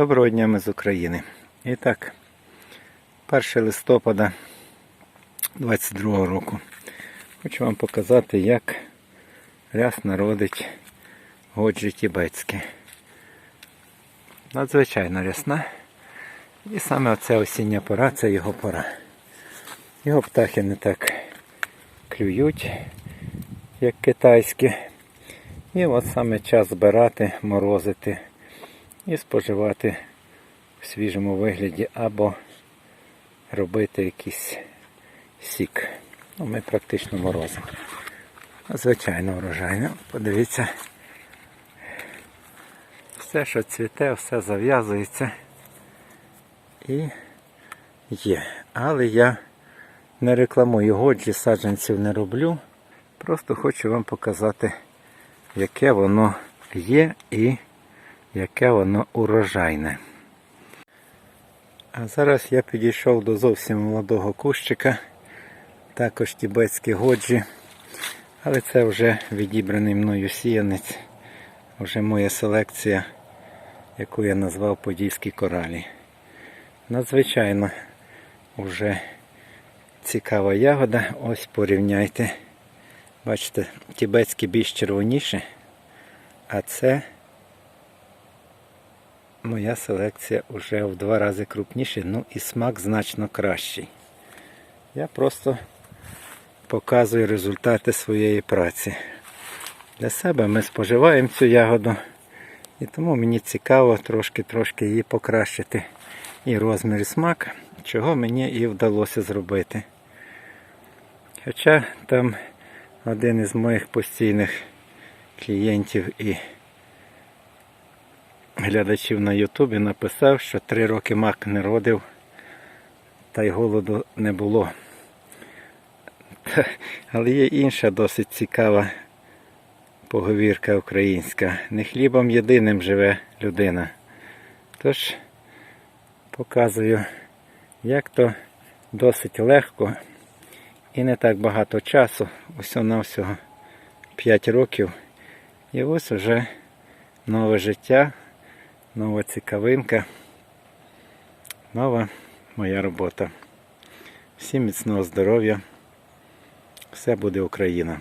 Доброго дня ми з України. І так, 1 листопада 22 року. Хочу вам показати, як рясно родить годжі тібетське. Надзвичайно рясна. І саме оця осіння пора це його пора. Його птахи не так клюють, як китайські. І от саме час збирати, морозити і споживати в свіжому вигляді або робити якийсь сік. Ну, ми практично морозимо. Звичайно врожайно. Подивіться, все, що цвіте, все зав'язується і є. Але я не рекламую годжі, саджанців не роблю. Просто хочу вам показати, яке воно є і яке воно урожайне. А зараз я підійшов до зовсім молодого кущика, також тібетські годжі, але це вже відібраний мною сіянець, вже моя селекція, яку я назвав Подільські коралі. Надзвичайно вже цікава ягода, ось порівняйте. Бачите, тібетські більш червоніші, а це моя селекція вже в два рази крупніша, ну і смак значно кращий. Я просто показую результати своєї праці. Для себе ми споживаємо цю ягоду, і тому мені цікаво трошки-трошки її покращити. І розмір, і смак, чого мені і вдалося зробити. Хоча там один із моїх постійних клієнтів і глядачів на Ютубі написав, що три роки мак не родив, та й голоду не було. Але є інша досить цікава поговірка українська. Не хлібом єдиним живе людина. Тож показую, як то досить легко і не так багато часу, усього навсього 5 років. І ось вже нове життя, нова цікавинка, нова моя робота. Всім міцного здоров'я. Все буде Україна.